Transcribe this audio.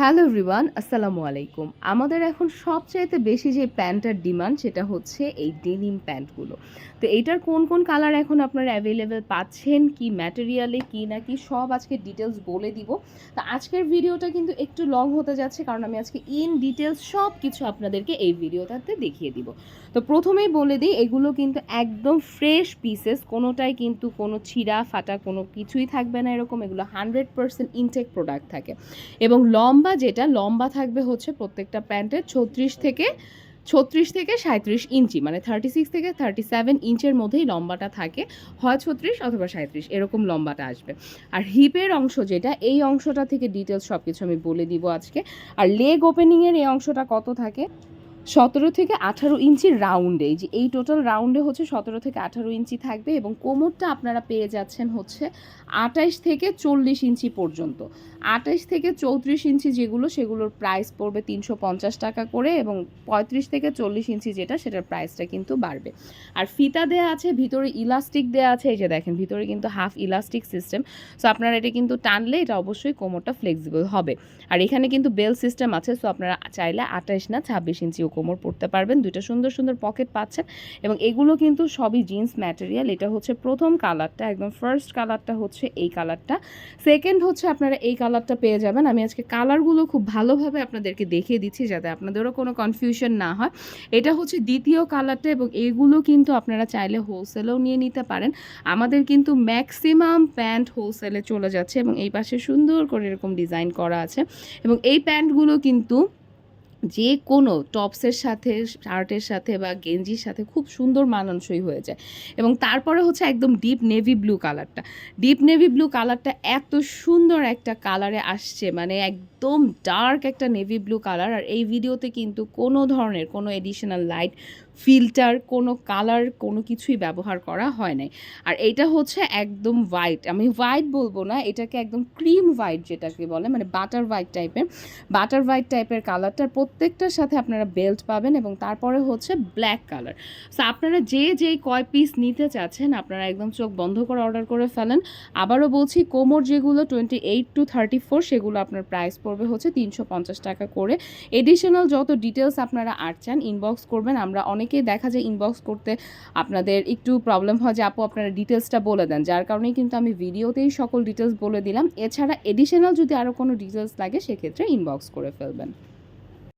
Hello everyone, আসসালামু আলাইকুম। আমাদের এখন সবচাইতে বেশি যে প্যান্টটার ডিমান্ড সেটা হচ্ছে এই ডেনিম প্যান্টগুলো। তো এইটার কোন কোন কালার এখন আপনারা অ্যাভেলেবেল পাচ্ছেন, কি ম্যাটেরিয়ালে কি না কি, সব আজকে ডিটেলস বলে দিব। তো আজকের ভিডিওটা কিন্তু একটু লং হতে যাচ্ছে, কারণ আমি আজকে ইন ডিটেলস সব কিছু আপনাদেরকে এই ভিডিওটাতে দেখিয়ে দিব। তো প্রথমেই বলে দিই, এগুলো কিন্তু একদম ফ্রেশ পিসেস কোনোটাই কিন্তু কোনো ছিঁড়া ফাটা কোনো কিছুই থাকবে না এরকম। এগুলো হান্ড্রেড পার্সেন্ট ইনটেক প্রোডাক্ট থাকে। এবং লম্বা যেটা লম্বা থাকবে হচ্ছে প্রত্যেকটা প্যান্টের ছত্রিশ থেকে ছত্রিশ থেকে সাঁত্রিশ ইঞ্চি মানে থার্টি সিক্স থেকে থার্টি সেভেন ইঞ্চের মধ্যেই লম্বাটা থাকে। হয় ছত্রিশ অথবা সাঁত্রিশ এরকম লম্বাটা আসবে। আর হিপের অংশ যেটা, এই অংশটা থেকে ডিটেলস সব কিছু আমি বলে দিব আজকে। আর লেগ ওপেনিংয়ের এই অংশটা কত থাকে? সতেরো থেকে আঠারো ইঞ্চি রাউন্ডে এই যে এই টোটাল রাউন্ডে হচ্ছে সতেরো থেকে আঠারো ইঞ্চি থাকবে এবং কোমরটা আপনারা পেয়ে যাচ্ছেন হচ্ছে আঠাইশ থেকে চল্লিশ ইঞ্চি পর্যন্ত। আঠাইশ থেকে চৌত্রিশ ইঞ্চি যেগুলো, সেগুলোর প্রাইস পড়বে তিনশো পঞ্চাশ টাকা করে এবং পঁয়ত্রিশ থেকে চল্লিশ ইঞ্চি যেটা, সেটার প্রাইসটা কিন্তু বাড়বে। আর ফিতা দেওয়া আছে, ভিতরে ইলাস্টিক দেওয়া আছে, এই যে দেখেন, ভিতরে কিন্তু হাফ ইলাস্টিক সিস্টেম সো আপনারা এটা কিন্তু টানলে এটা অবশ্যই কোমরটা ফ্লেক্সিবল হবে। আর এখানে কিন্তু বেল সিস্টেম আছে সো আপনারা চাইলে আঠাইশ না ছাব্বিশ ইঞ্চিও কোমর পড়তে পারবেন, দুইটা সুন্দর সুন্দর পকেট পাচ্ছেন এবং এগুলো কিন্তু সবই জিন্স ম্যাটেরিয়াল এটা হচ্ছে প্রথম কালারটা, একদম ফার্স্ট কালারটা হচ্ছে এই কালারটা। সেকেন্ড হচ্ছে আপনারা এই কালারটা পেয়ে যাবেন। আমি আজকে কালারগুলো খুব ভালোভাবে আপনাদেরকে দেখিয়ে দিচ্ছি যাতে আপনাদেরও কোনো কনফিউশন না হয়। এটা হচ্ছে দ্বিতীয় কালারটা এবং এগুলো কিন্তু আপনারা চাইলে হোলসেলেও নিয়ে নিতে পারেন। আমাদের কিন্তু ম্যাক্সিমাম প্যান্ট হোলসেলে চলে যাচ্ছে এবং এই পাশে সুন্দর করে এরকম ডিজাইন করা আছে এবং এই প্যান্টগুলো কিন্তু যে কোনো টপসের সাথে শার্টের সাথে বা গেঞ্জির সাথে খুব সুন্দর মানানসই হয়ে যায়। এবং তারপরে হচ্ছে একদম ডিপ নেভি ব্লু কালারটা ডিপ নেভি ব্লু কালারটা এত সুন্দর একটা কালারে আসছে মানে একদম ডার্ক একটা নেভি ব্লু কালার আর এই ভিডিওতে কিন্তু কোনো ধরনের কোনো এডিশনাল লাইট ফিল্টার কোনো কালার কোনো কিছুই ব্যবহার করা হয় নাই। আর এটা হচ্ছে একদম হোয়াইট আমি হোয়াইট বলব না, এটাকে একদম ক্রিম হোয়াইট যেটাকে বলে মানে বাটার হোয়াইট টাইপের বাটার হোয়াইট টাইপের কালারটার প্রত্যেকটার সাথে আপনারা বেল্ট পাবেন এবং তারপরে হচ্ছে ব্ল্যাক কালার সো আপনারা যে যেই কয় পিস নিতে চাচ্ছেন, আপনারা একদম চোখ বন্ধ করে অর্ডার করে ফেলেন। আবারও বলছি, কোমর যেগুলো twenty eight to thirty four সেগুলো আপনার প্রাইস পড়বে হচ্ছে তিনশো পঞ্চাশ টাকা করে। এডিশনাল যত ডিটেলস আপনারা আর চান ইনবক্স করবেন, আমরা অনেকেই দেখা যায় ইনবক্স করতে আপনাদের একটু প্রবলেম হয় যে, আপু, আপনারা ডিটেলসটা বলে দেন। যার কারণেই কিন্তু আমি ভিডিওতেই সকল ডিটেলস বলে দিলাম। এছাড়া এডিশনাল যদি আরও কোনো ডিটেলস লাগে, সেক্ষেত্রে ইনবক্স করে ফেলবেন।